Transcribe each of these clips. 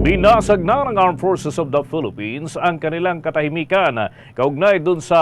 Binasag na ng Armed Forces of the Philippines ang kanilang katahimikan kaugnay dun sa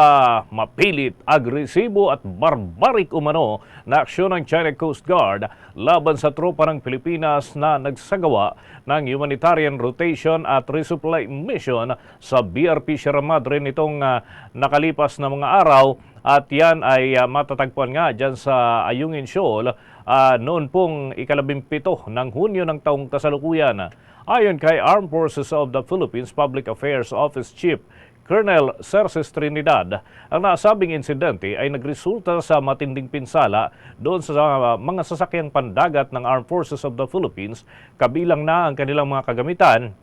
mapilit, agresibo at barbarik umano na aksyon ng China Coast Guard laban sa tropa ng Pilipinas na nagsagawa ng humanitarian rotation at resupply mission sa BRP Sierra Madre nitong ah, nakalipas na mga araw at yan ay ah, matatagpuan nga dyan sa Ayungin Shoal ah, noon pong ikalabimpito ng Hunyo ng taong kasalukuyan. Ayon kay Armed Forces of the Philippines Public Affairs Office Chief Colonel Cerces Trinidad, ang nasabing insidente ay nagresulta sa matinding pinsala doon sa uh, mga sasakyang pandagat ng Armed Forces of the Philippines, kabilang na ang kanilang mga kagamitan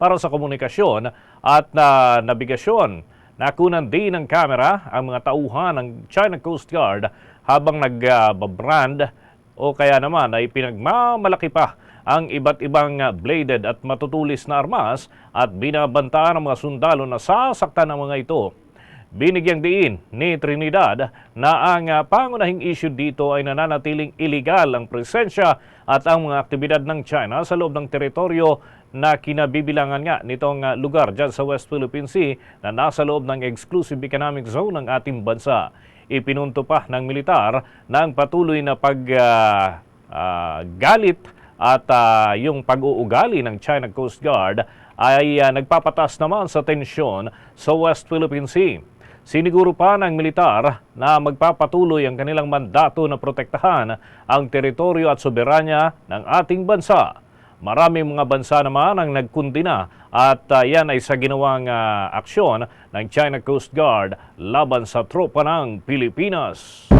para sa komunikasyon at na nabigasyon. Nakunan din ng kamera ang mga tauhan ng China Coast Guard habang nagbabrand o kaya naman ay pinagmamalaki pa ang iba't ibang bladed at matutulis na armas at binabantaan ng mga sundalo na sasaktan ng mga ito. Binigyang diin ni Trinidad na ang ah, pangunahing issue dito ay nananatiling iligal ang presensya at ang mga aktibidad ng China sa loob ng teritoryo na kinabibilangan nga nitong ah, lugar dyan sa West Philippine Sea na nasa loob ng exclusive economic zone ng ating bansa. Ipinunto pa ng militar ang patuloy na paggalit at ah, yung pag-uugali ng China Coast Guard ay ah, nagpapatas naman sa tensyon sa West Philippine Sea. Siniguro pa ng militar na magpapatuloy ang kanilang mandato na protektahan ang teritoryo at soberanya ng ating bansa. Maraming mga bansa naman ang nagkundina at ah, yan ay sa ginawang ah, aksyon ng China Coast Guard laban sa tropa ng Pilipinas.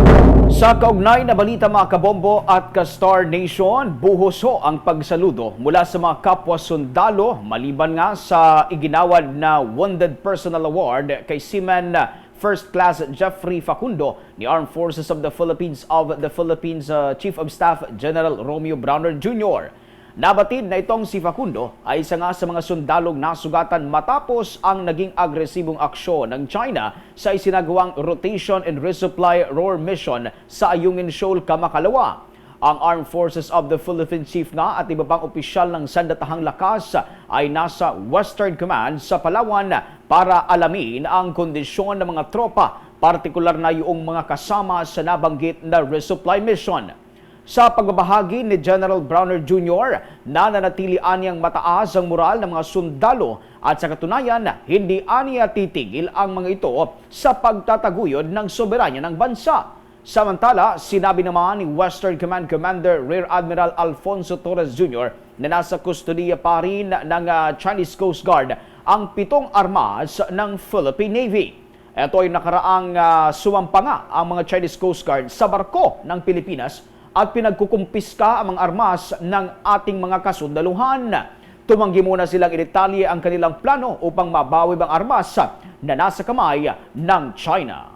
Sa kaugnay na balita mga kabombo at ka-Star Nation, buhoso ang pagsaludo mula sa mga kapwa sundalo maliban nga sa iginawad na Wounded Personal Award kay Seaman First Class Jeffrey Facundo ni Armed Forces of the Philippines of the Philippines uh, Chief of Staff General Romeo Browner Jr. Nabatid na itong si Facundo ay isa nga sa mga sundalong nasugatan matapos ang naging agresibong aksyon ng China sa isinagawang Rotation and Resupply ROAR mission sa Ayungin Shoal, Kamakalawa. Ang Armed Forces of the Philippines Chief nga at iba pang opisyal ng Sandatahang Lakas ay nasa Western Command sa Palawan para alamin ang kondisyon ng mga tropa, partikular na yung mga kasama sa nabanggit na resupply mission. Sa pagbabahagi ni General Browner Jr. na nanatili anyang mataas ang moral ng mga sundalo at sa katunayan hindi aniya titigil ang mga ito sa pagtataguyod ng soberanya ng bansa. Samantala, sinabi naman ni Western Command Commander Rear Admiral Alfonso Torres Jr. na nasa kustodiya pa rin ng ah, Chinese Coast Guard ang pitong armas ng Philippine Navy. Ito ay nakaraang uh, sumampa nga ang mga Chinese Coast Guard sa barko ng Pilipinas at pinagkukumpiska ang mga armas ng ating mga kasundaluhan. Tumanggi muna silang idetalye ang kanilang plano upang mabawi ang armas na nasa kamay ng China.